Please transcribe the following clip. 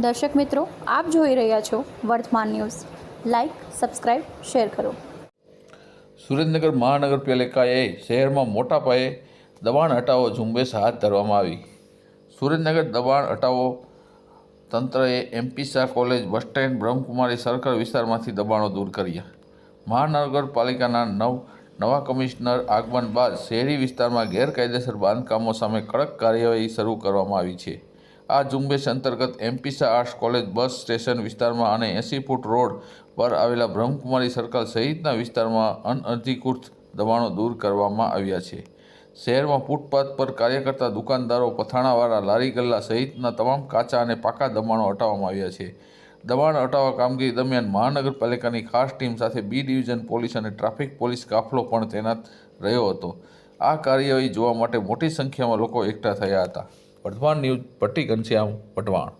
દર્શક મિત્રો, આપ જોઈ રહ્યા છો વર્તમાન ન્યૂઝ. લાઇક સબસ્ક્રાઇબ શેર કરો. સુરેન્દ્રનગર મહાનગરપાલિકાએ શહેરમાં મોટા પાયે દબાણ હટાવો ઝુંબેશ હાથ ધરવામાં આવી. સુરેન્દ્રનગર દબાણ હટાવો તંત્રએ MP Shah college bus stand, Brahmakumari circle વિસ્તારમાંથી દબાણો દૂર કર્યા. મહાનગરપાલિકાના નવ, નવા કમિશનર આગમન બાદ શહેરી વિસ્તારમાં ગેરકાયદેસર બાંધકામો સામે કડક કાર્યવાહી શરૂ કરવામાં આવી છે. આ ઝુંબેશ અંતર્ગત એમપીસા આર્ટ્સ કોલેજ બસ સ્ટેશન વિસ્તારમાં અને એંસી ફૂટ રોડ પર આવેલા બ્રહ્મકુમારી સર્કલ સહિતના વિસ્તારમાં અનઅધિકૃત દબાણો દૂર કરવામાં આવ્યા છે. શહેરમાં ફૂટપાથ પર કાર્ય કરતા દુકાનદારો પથાણાવાળા લારી ગલ્લા સહિતના તમામ કાચા અને પાકા દબાણો હટાવવામાં આવ્યા છે. દબાણ હટાવવા કામગીરી દરમિયાન મહાનગરપાલિકાની ખાસ ટીમ સાથે બી ડિવિઝન પોલીસ અને ટ્રાફિક પોલીસ કાફલો પણ તૈનાત રહ્યો હતો. આ કાર્યવાહી જોવા માટે મોટી સંખ્યામાં લોકો એકઠા થયા હતા. વર્ધમાન ન્યૂઝ ભટ્ટી ઘનશ્યામ વટવાણ